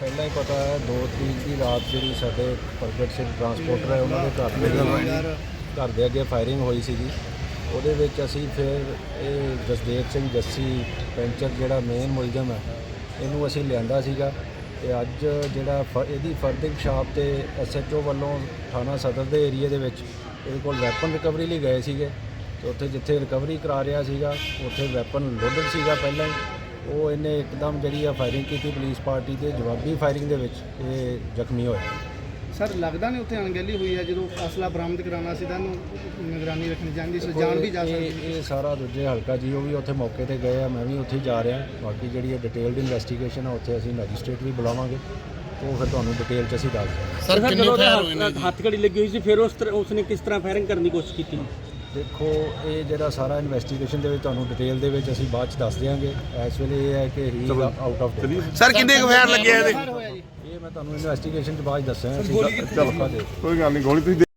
ਪਹਿਲਾਂ ਹੀ ਪਤਾ ਹੈ, ਦੋ ਤਰੀਕ ਦੀ ਰਾਤ ਜਿਹੜੀ ਸਾਡੇ ਪ੍ਰਗਟ ਸਿੰਘ ਟਰਾਂਸਪੋਰਟਰ ਹੈ, ਉਹਨਾਂ ਦੇ ਘਰ ਦੇ ਘਰ ਦੇ ਅੱਗੇ ਫਾਇਰਿੰਗ ਹੋਈ ਸੀਗੀ। ਉਹਦੇ ਵਿੱਚ ਅਸੀਂ ਫਿਰ ਇਹ ਜਸਦੇਵ ਸਿੰਘ ਜੱਸੀ ਪੈਂਚਰ ਜਿਹੜਾ ਮੇਨ ਮੁਲਜ਼ਮ ਹੈ, ਇਹਨੂੰ ਅਸੀਂ ਲਿਆਂਦਾ ਸੀਗਾ। ਤੇ ਅੱਜ ਜਿਹੜਾ ਫ- ਇਹਦੀ ਫਰਦਿੰਗ ਸ਼ਾਪ ਤੇ ਐਸਐਚਓ ਵੱਲੋਂ ਥਾਣਾ ਸਦਰ ਦੇ ਏਰੀਆ ਦੇ ਵਿੱਚ ਇਹਦੇ ਕੋਲ ਵੈਪਨ ਰਿਕਵਰੀ ਲਈ ਗਏ ਸੀਗੇ। ਤੇ ਉੱਥੇ ਜਿੱਥੇ ਰਿਕਵਰੀ ਕਰਾ ਰਿਹਾ ਸੀਗਾ, ਉੱਥੇ ਵੈਪਨ ਲੋਡਡ ਸੀਗਾ ਪਹਿਲਾਂ ਹੀ। ਉਹ ਇਹਨੇ ਇੱਕਦਮ ਜਿਹੜੀ ਆ ਫਾਇਰਿੰਗ ਕੀਤੀ ਪੁਲਿਸ ਪਾਰਟੀ ਤੇ ਜਵਾਬੀ ਫਾਇਰਿੰਗ ਦੇ ਵਿੱਚ ਇਹ ਜ਼ਖਮੀ ਹੋਇਆ ਸਰ ਲੱਗਦਾ ਨਹੀਂ ਉੱਥੇ ਅਣਗਹਿਲੀ ਹੋਈ ਹੈ ਜਦੋਂ ਅਸਲਾ ਬਰਾਮਦ ਕਰਾਉਣਾ ਸੀ ਤਾਂ ਇਹਨੂੰ ਨਿਗਰਾਨੀ ਰੱਖਣੀ ਚਾਹੀਦੀ ਸੀ ਜਾਨ ਵੀ ਜਾ ਇਹ- ਸਕਦੀ ਇਹ ਇਹ ਸਾਰਾ ਦੂਜੇ ਹਲਕਾ ਜੀ ਉਹ ਵੀ ਉੱਥੇ ਮੌਕੇ ਤੇ ਗਏ ਆ ਮੈਂ ਵੀ ਉੱਥੇ ਹੀ ਜਾ ਰਿਹਾ। ਬਾਕੀ ਜਿਹੜੀ ਇਹ ਡਿਟੇਲਡ ਇਨਵੈਸਟੀਗੇਸ਼ਨ ਆ ਉੱਥੇ ਅਸੀਂ ਮੈਜਿਸਟ੍ਰੇਟ ਵੀ ਬੁਲਾਵਾਂਗੇ। ਉਹ ਫਿਰ ਤੁਹਾਨੂੰ ਡਿਟੇਲ ਚ ਅਸੀਂ ਦੱਸ ਦਿਆਂਗੇ। ਸਰ ਕਿੰਨੇ ਫਾਇਰ ਹੋਏ ਨੇ ਹੱਥ ਘੜੀ ਲੱਗੀ ਹੋਈ ਸੀ ਫਿਰ ਉਸ ਤਰ੍ਹਾਂ ਉਸਨੇ ਕਿਸ ਤਰ੍ਹਾਂ ਫਾਇਰਿੰਗ ਕਰਨ ਦੀ ਕੋਸ਼ਿਸ਼ ਕੀਤੀ? ਦੇਖੋ ਇਹ ਜਿਹੜਾ ਸਾਰਾ ਇਨਵੈਸਟੀਗੇਸ਼ਨ ਦੇ ਵਿੱਚ ਤੁਹਾਨੂੰ ਡਿਟੇਲ ਦੇ ਵਿੱਚ ਅਸੀਂ ਬਾਅਦ ਚ ਦੱਸ ਦਿਆਂਗੇ। ਇਸ ਵੇਲੇ ਇਹ ਹੈ ਕਿ ਹੀ ਆਊਟ ਆਫ ਸਰ ਕਿੰਨੇ ਕੁ ਫਾਇਰ ਲੱਗੇ ਆ ਇਹਦੇ? ਇਹ ਮੈਂ ਤੁਹਾਨੂੰ ਇਨਵੈਸਟੀਗੇਸ਼ਨ ਚ ਬਾਅਦ ਚ ਦੱਸਾਂਗਾ ਚਲੋ ਕੋਈ ਗੱਲ ਨਹੀਂ ਗੋਲੀ ਤੁਸੀਂ